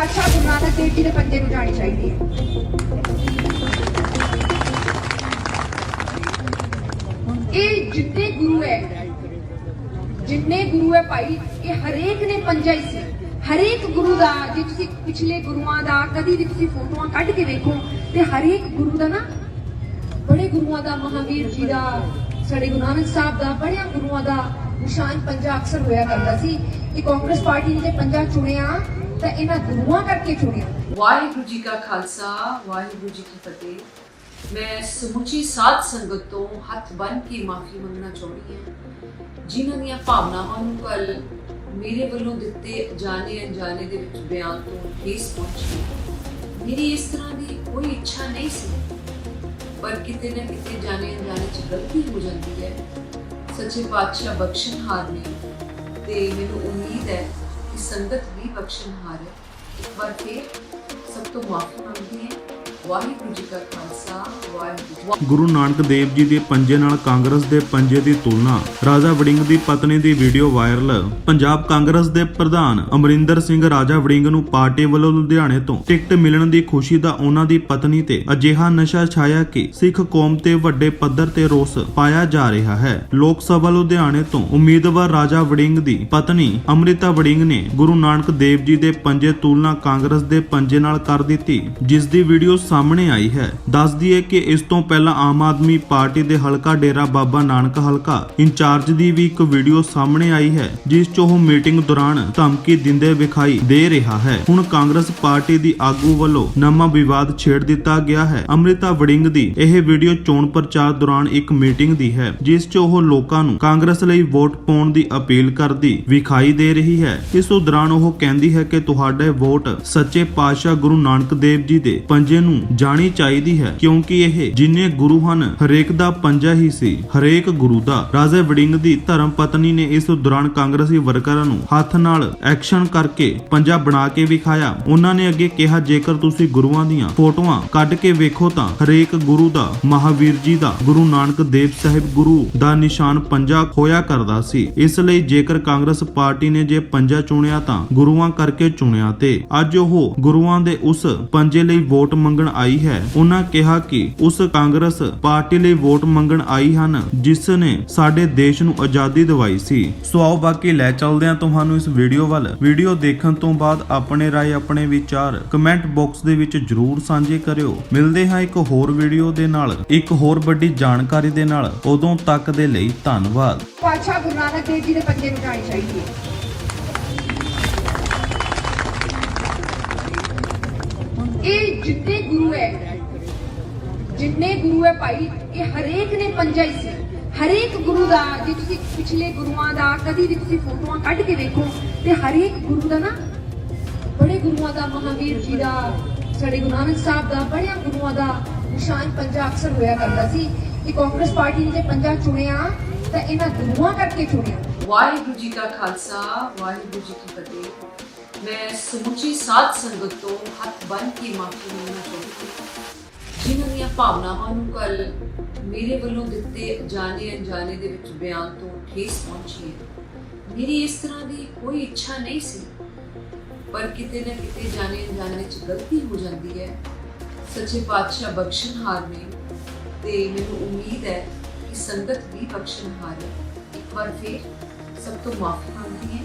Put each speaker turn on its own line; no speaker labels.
ਪਾਤਸ਼ਾਹ ਗੁਰੂ ਨਾਨਕ ਦੇਵ ਜੀ ਦੇ ਪੰਜੇ ਨੂੰ ਜਾਣੀ ਚਾਹੀਦੀ ਹੈ। ਇਹ ਜਿੰਨੇ ਗੁਰੂ ਹੈ, ਜਿੰਨੇ ਗੁਰੂ ਹੈ ਭਾਈ, ਇਹ ਹਰੇਕ ਨੇ ਪੰਜਾ ਹੀ ਸੀ। ਹਰੇਕ ਗੁਰੂ ਦਾ, ਜੇ ਤੁਸੀਂ ਪਿਛਲੇ ਗੁਰੂਆਂ ਦਾ, ਕਦੀ ਵੀ ਤੁਸੀਂ ਫੋਟੋਆਂ ਕੱਢ ਕੇ ਵੇਖੋ ਤੇ ਹਰੇਕ ਗੁਰੂ ਦਾ ਨਾ, ਬੜੇ ਗੁਰੂਆਂ ਦਾ, ਮਹਾਵੀਰ ਜੀ ਦਾ, ਸਾਡੇ ਗੁਰੂ ਨਾਨਕ ਸਾਹਿਬ ਦਾ, ਬੜਿਆਂ ਗੁਰੂਆਂ ਦਾ ਨਿਸ਼ਾਨ ਪੰਜਾ ਅਕਸਰ ਹੋਇਆ ਕਰਦਾ ਸੀ। ਕਿ ਕਾਂਗਰਸ ਪਾਰਟੀ ਨੇ ਜੇ ਪੰਜਾ ਚੁਣਿਆ ਤਾਂ ਇਹਨਾਂ ਗੁਰੂਆਂ ਕਰਕੇ ਚੁਣਿਆ।
ਵਾਹਿਗੁਰੂ ਜੀ ਕਾ ਖਾਲਸਾ, ਵਾਹਿਗੁਰੂ ਜੀ ਕੀ ਫਤਿਹ। ਮੈਂ ਸਮੁੱਚੀ ਸਾਧ ਸੰਗਤ ਤੋਂ ਹੱਥ ਬੰਨ੍ਹ ਕੇ ਮਾਫੀ ਮੰਗਣਾ ਚਾਹੁੰਦੀ ਹਾਂ। ਜਿਨ੍ਹਾਂ ਦੀਆਂ ਭਾਵਨਾਵਾਂ ਨੂੰ ਕੱਲ ਮੇਰੇ ਵੱਲੋਂ ਦਿੱਤੇ ਜਾਣੇ ਅਣਜਾਣੇ ਦੇ ਵਿੱਚ ਬਿਆਨ ਤੋਂ ਠੇਸ ਪਹੁੰਚੀ। ਮੇਰੀ ਇਸ ਤਰ੍ਹਾਂ ਦੀ ਕੋਈ ਇੱਛਾ ਨਹੀਂ ਸੀ। ਪਰ ਕਿਤੇ ਨਾ ਕਿਤੇ ਜਾਣੇ ਅਣਜਾਣੇ ਚ ਗਲਤੀ ਹੋ ਜਾਂਦੀ ਹੈ। ਸੱਚੇ ਪਾਤਸ਼ਾਹ ਬਖਸ਼ਣਹਾਰ ਨੇ ਤੇ ਮੈਨੂੰ ਉਮੀਦ ਹੈ ਸੰਗਤ ਵੀ ਬਖਸ਼ਣਹਾਰ ਹੈ। ਇੱਕ ਵਾਰ ਫਿਰ ਸਭ ਤੋਂ ਮਾਫੀ ਮੰਗਦੀ ਹੈ। ਵਾਹਿਗੁਰੂ ਜੀ ਕਾ ਖਾਲਸਾ, ਵਾਹਿਗੁਰੂ
ਗੁਰੂ ਨਾਨਕ ਦੇਵ ਜੀ ਦੇ ਪੰਜੇ ਨਾਲ ਕਾਂਗਰਸ ਦੇ ਪੰਜੇ ਦੀ ਤੁਲਨਾ, ਰਾਜਾ ਵੜਿੰਗ ਦੀ ਪਤਨੀ ਦੀ ਵੀਡੀਓ ਵਾਇਰਲ। ਪੰਜਾਬ ਕਾਂਗਰਸ ਦੇ ਪ੍ਰਧਾਨ ਅਮਰਿੰਦਰ ਸਿੰਘ ਰਾਜਾ ਵੜਿੰਗ ਨੂੰ ਪਾਰਟੀ ਵੱਲੋਂ ਲੁਧਿਆਣੇ ਤੋਂ ਟਿਕਟ ਮਿਲਣ ਦੀ ਖੁਸ਼ੀ ਦਾ ਉਹਨਾਂ ਦੀ ਪਤਨੀ ਤੇ ਅਜਿਹਾ ਨਸ਼ਾ ਛਾਇਆ ਕਿ ਸਿੱਖ ਕੌਮ ਤੇ ਵੱਡੇ ਪੱਧਰ ਤੇ ਰੋਸ ਪਾਇਆ ਜਾ ਰਿਹਾ ਹੈ। ਲੋਕ ਸਭਾ ਲੁਧਿਆਣੇ ਤੋਂ ਉਮੀਦਵਾਰ ਰਾਜਾ ਵੜਿੰਗ ਦੀ ਪਤਨੀ ਅਮ੍ਰਿਤਾ ਵੜਿੰਗ ਨੇ ਗੁਰੂ ਨਾਨਕ ਦੇਵ ਜੀ ਦੇ ਪੰਜੇ ਤੁਲਨਾ ਕਾਂਗਰਸ ਦੇ ਪੰਜੇ ਨਾਲ ਕਰ ਦਿੱਤੀ। ਜਿਸ ਦੀ ਵੀਡੀਓ ਸਾਹਮਣੇ ਆਈ ਹੈ। ਦੱਸ ਦਈਏ ਕਿ ਇਸ ਤੋਂ ਪਹਿਲਾਂ ਆਮ ਆਦਮੀ ਪਾਰਟੀ ਦੇ ਹਲਕਾ ਡੇਰਾ ਬਾਬਾ ਨਾਨਕ ਹਲਕਾ ਇੰਚਾਰਜ ਦੀ ਵੀ ਇੱਕ ਵੀਡੀਓ ਸਾਹਮਣੇ ਆਈ ਹੈ, ਜਿਸ 'ਚ ਉਹ ਮੀਟਿੰਗ ਦੌਰਾਨ ਧਮਕੀ ਦਿੰਦੇ ਵਿਖਾਈ ਦੇ ਰਿਹਾ ਹੈ। ਹੁਣ ਕਾਂਗਰਸ ਪਾਰਟੀ ਦੀ ਆਗੂ ਵੱਲੋਂ ਨਵਾਂ ਵਿਵਾਦ ਛੇੜ ਦਿੱਤਾ ਗਿਆ ਹੈ। ਅੰਮ੍ਰਿਤਾ ਵੜਿੰਗ ਦੀ ਇਹ ਵੀਡੀਓ ਚੋਣ ਪ੍ਰਚਾਰ ਦੌਰਾਨ ਇੱਕ ਮੀਟਿੰਗ ਦੀ ਹੈ, ਜਿਸ 'ਚ ਉਹ ਲੋਕਾਂ ਨੂੰ ਕਾਂਗਰਸ ਲਈ ਵੋਟ ਪਾਉਣ ਦੀ ਅਪੀਲ ਕਰਦੀ ਵਿਖਾਈ ਦੇ ਰਹੀ ਹੈ। ਇਸ ਦੌਰਾਨ ਉਹ ਕਹਿੰਦੀ ਹੈ ਕਿ ਤੁਹਾਡੇ ਵੋਟ ਸੱਚੇ ਪਾਤਸ਼ਾਹ ਗੁਰੂ ਨਾਨਕ ਦੇਵ ਜੀ ਦੇ ਪੰਜੇ ਨੂੰ ਜਾਣੀ ਚਾਹੀਦੀ ਹੈ, ਕਿਉਂਕਿ ਇਹ ਜਿੰਨੇ ਗੁਰੂ ਹਨ, ਹਰੇਕ ਦਾ ਪੰਜਾ ਹੀ ਸੀ। ਹਰੇਕ ਗੁਰੂ ਦਾ ਰਾਜੇ ਵੜਿੰਗ ਦੀ ਧਰਮ ਪਤਨੀ ਨੇ ਇਸ ਦੌਰਾਨ ਕਾਂਗਰਸੀ ਵਰਕਰਾਂ ਨੂੰ ਹੱਥ ਨਾਲ ਐਕਸ਼ਨ ਕਰਕੇ ਪੰਜਾ ਬਣਾ ਕੇ ਵਿਖਾਇਆ। ਉਹਨਾਂ ਨੇ ਅੱਗੇ ਕਿਹਾ, ਜੇਕਰ ਤੁਸੀਂ ਗੁਰੂਆਂ ਦੀਆਂ ਫੋਟੋਆਂ ਕੱਢ ਕੇ ਵੇਖੋ ਤਾਂ ਹਰੇਕ ਗੁਰੂ ਦਾ, ਮਹਾਵੀਰ ਜੀ ਦਾ, ਗੁਰੂ ਨਾਨਕ ਦੇਵ ਸਾਹਿਬ ਗੁਰੂ ਦਾ ਨਿਸ਼ਾਨ ਪੰਜਾ ਖੋਇਆ ਕਰਦਾ ਸੀ। ਇਸ ਲਈ ਜੇਕਰ ਕਾਂਗਰਸ ਪਾਰਟੀ ਨੇ ਜੇ ਪੰਜਾ ਚੁਣਿਆ ਤਾਂ ਗੁਰੂਆਂ ਕਰਕੇ ਚੁਣਿਆ ਤੇ ਅੱਜ ਉਹ ਗੁਰੂਆਂ ਦੇ ਉਸ ਪੰਜੇ ਲਈ ਵੋਟ ਮੰਗਣ ਆਈ ਹੈ। ਉਹਨਾਂ ਕਿਹਾ ਕਿ ਉਸ ਕਾਂਗਰਸ ਪਾਰਟੀ ਲਈ ਵੋਟ ਮੰਗਣ ਆਈ ਹਨ, ਜਿਸ ਨੇ ਸਾਡੇ ਦੇਸ਼ ਨੂੰ ਆਜ਼ਾਦੀ ਦਵਾਈ ਸੀ। ਸੋ ਆਓ ਬਾਕੀ ਲੈ ਚੱਲਦੇ ਹਾਂ ਤੁਹਾਨੂੰ ਇਸ ਵੀਡੀਓ ਵੱਲ। ਵੀਡੀਓ ਦੇਖਣ ਤੋਂ ਬਾਅਦ ਆਪਣੇ ਰਾਏ, ਆਪਣੇ ਵਿਚਾਰ ਕਮੈਂਟ ਬਾਕਸ ਦੇ ਵਿੱਚ ਜਰੂਰ ਸਾਂਝੇ ਕਰਿਓ। ਮਿਲਦੇ ਹਾਂ ਇੱਕ ਹੋਰ ਵੀਡੀਓ ਦੇ ਨਾਲ। ਇੱਕ ਹੋਰ ਵੱਡੀ ਜਾਣਕਾਰੀ ਦੇ ਨਾਲ। ਉਦੋਂ ਤੱਕ ਦੇ ਲਈ ਧੰਨਵਾਦ।
ਪਾਤਸ਼ਾਹ ਗੁਰੂ ਨਾਨਕ ਦੇਵ ਜੀ ਦੇ ਪੰਜੇ ਨੂੰ ਜਾਣੀ ਚਾਹੀਦੀ ਹੈ। ਇਹ ਜਿੰਨੇ ਗੁਰੂ ਹੈ। ਜਿੰਨੇ ਗੁਰੂ ਹੈ ਭਾਈ, ਇਹ ਹਰੇਕ ਨੇ ਪੰਜਾ ਹੀ ਸੀ। ਹਰੇਕ ਗੁਰੂ ਦਾ, ਜੇ ਤੁਸੀਂ ਪਿਛਲੇ ਗੁਰੂਆਂ ਦਾ, ਕਦੀ ਵੀ ਤੁਸੀਂ ਫੋਟੋਆਂ ਕੱਢ ਕੇ ਵੇਖੋ ਤੇ ਹਰੇਕ ਗੁਰੂ ਦਾ ਨਾ, ਬੜੇ ਗੁਰੂਆਂ ਦਾ, ਮਹਾਵੀਰ ਜੀ ਦਾ, ਸਾਡੇ ਗੁਰੂ ਨਾਨਕ ਸਾਹਿਬ ਦਾ, ਬੜਿਆਂ ਗੁਰੂਆਂ ਦਾ ਨਿਸ਼ਾਨ ਪੰਜਾ ਅਕਸਰ ਹੋਇਆ ਕਰਦਾ ਸੀ ਕਿ ਕਾਂਗਰਸ ਪਾਰਟੀ ਨੇ ਜੇ ਪੰਜਾ ਚੁਣਿਆ, ਤਾਂ ਇਹਨਾਂ ਗੁਰੂਆਂ ਕਰਕੇ ਚੁਣਿਆ।
ਵਾਹਿਗੁਰੂ ਜੀ ਕਾ ਖਾਲਸਾ, ਵਾਹਿਗੁਰੂ ਜੀ ਕੀ ਫਤਿਹ। ਮੈਂ ਸਮੁੱਚੀ ਸਾਧ ਸੰਗਤ ਤੋਂ ਹੱਥ ਬੰਨ੍ਹ ਕੇ ਮਾਫੀ ਮੰਗਣਾ ਚਾਹੁੰਦੀ ਹਾਂ। ਜਿਨ੍ਹਾਂ ਦੀਆਂ ਭਾਵਨਾਵਾਂ ਨੂੰ ਕੱਲ ਮੇਰੇ ਵੱਲੋਂ ਦਿੱਤੇ ਜਾਣੇ ਅਣਜਾਣੇ ਦੇ ਵਿੱਚ ਬਿਆਨ ਤੋਂ ਠੇਸ ਪਹੁੰਚੀ ਹੈ। ਮੇਰੀ ਇਸ ਤਰ੍ਹਾਂ ਦੀ ਕੋਈ ਇੱਛਾ ਨਹੀਂ ਸੀ, ਪਰ ਕਿਤੇ ਨਾ ਕਿਤੇ ਜਾਣੇ ਅਣਜਾਣੇ ਚ ਗਲਤੀ ਹੋ ਜਾਂਦੀ ਹੈ। ਸੱਚੇ ਪਾਤਸ਼ਾਹ ਬਖਸ਼ਣਹਾਰ ਨੇ ਤੇ ਮੈਨੂੰ ਉਮੀਦ ਹੈ ਕਿ ਸੰਗਤ ਵੀ ਬਖਸ਼ਣਹਾਰ ਹੈ ਇੱਕ ਵਾਰ ਫਿਰ ਸਭ ਤੋਂ ਮਾਫੀ ਮੰਗਦੀ ਹੈ।